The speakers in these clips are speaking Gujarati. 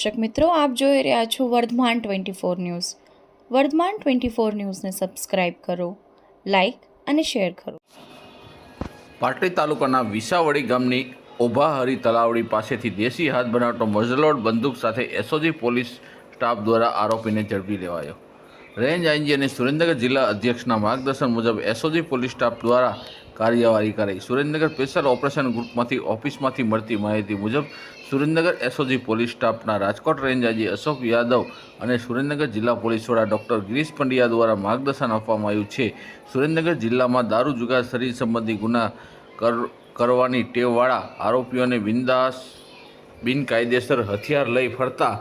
દર્શક મિત્રો, આપ જોઈ રહ્યા છો Vardhman twenty four news. Vardhman twenty four ન્યૂઝને સબસ્ક્રાઇબ કરો, લાઇક અને શેર કરો. પાટડી તાલુકાના વિસાવડી ગામની ઓભાહરી તલાવડી પાસેથી દેશી હાથ બનાવતો મઝલોડ બંદૂક સાથે એસઓજી પોલીસ સ્ટાફ દ્વારા આરોપીને ઝડપી લેવાયો. રેન્જ આઈજી અને સુરેન્દ્રનગર જિલ્લા અધ્યક્ષના માર્ગદર્શન મુજબ એસઓજી પોલીસ સ્ટાફ દ્વારા કાર્યવાહી કરાઈ સુરેન્દ્રનગર સ્પેશિયલ ઓપરેશન ગ્રુપમાંથી ઓફિસમાંથી મળતી માહિતી મુજબ, સુરેન્દ્રનગર એસઓજી પોલીસ સ્ટાફના રાજકોટ રેન્જ આઈજી અશોક યાદવ અને સુરેન્દ્રનગર જિલ્લા પોલીસ વડા ડોક્ટર ગિરીશ પંડ્યા દ્વારા માર્ગદર્શન આપવામાં આવ્યું છે. સુરેન્દ્રનગર જિલ્લામાં દારૂ જુગાર શરીર સંબંધી ગુના કર, કરવાની ટેવવાળા આરોપીઓને બિંદાસ બિનકાયદેસર હથિયાર લઈ ફરતા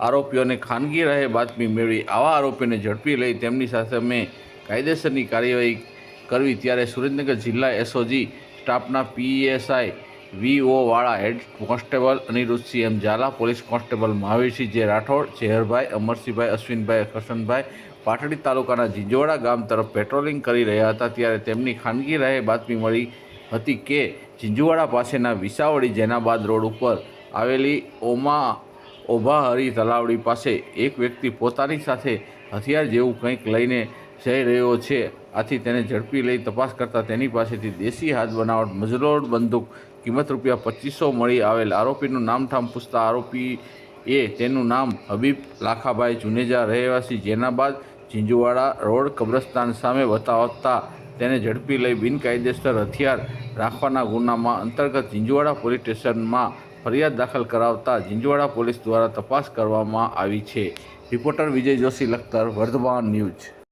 આરોપીઓને ખાનગી રહે બાતમી મેળવી આવા આરોપીઓને ઝડપી લઈ તેમની સામે મેં કાયદેસરની કાર્યવાહી કરવી ત્યારે સુરેન્દ્રનગર જિલ્લા એસઓજી સ્ટાફના PSI V O Vala head constable Anirudhsinh M Zala, police constable Mahavirsinh J Rathod Zeharbhai Amarsinhbhai, અશ્વિનભાઈ કરશનભાઈ પાટડી તાલુકાના જીંજોડા ગામ તરફ પેટ્રોલિંગ કરી રહ્યા હતા ત્યારે તેમની ખાનગી રહે બાતમી મળી હતી કે ઝીંઝુવાડા પાસેના વિસાવડી જેનાબાદ રોડ ઉપર આવેલી ઓમા ઓભાહરી તલાવડી પાસે એક વ્યક્તિ પોતાની સાથે હથિયાર જેવું કંઈક લઈને જઈ રહ્યો છે. આથી તેને ઝડપી લઈ તપાસ કરતાં તેની પાસેથી દેશી હાથ બનાવટ, મજરોડ બંદૂક, કિંમત રૂપિયા પચીસો મળી આવેલ આરોપીનું નામઠામ પૂછતા આરોપી એ તેનું નામ હબીબ લાખાભાઈ જુનેજા રહેવાસી જેનાબાદ ઝીંઝુવાડા રોડ કબ્રસ્તાન સામે બતાવતા તેને ઝડપી લઈ બિનકાયદેસર હથિયાર રાખવાના ગુનામાં અંતર્ગત ઝીંઝુવાડા પોલીસ સ્ટેશનમાં ફરિયાદ દાખલ કરાવતા ઝીંઝુવાડા પોલીસ દ્વારા તપાસ કરવામાં આવી છે. Reporter Vijay Joshi Lakhtar, Vardhman news.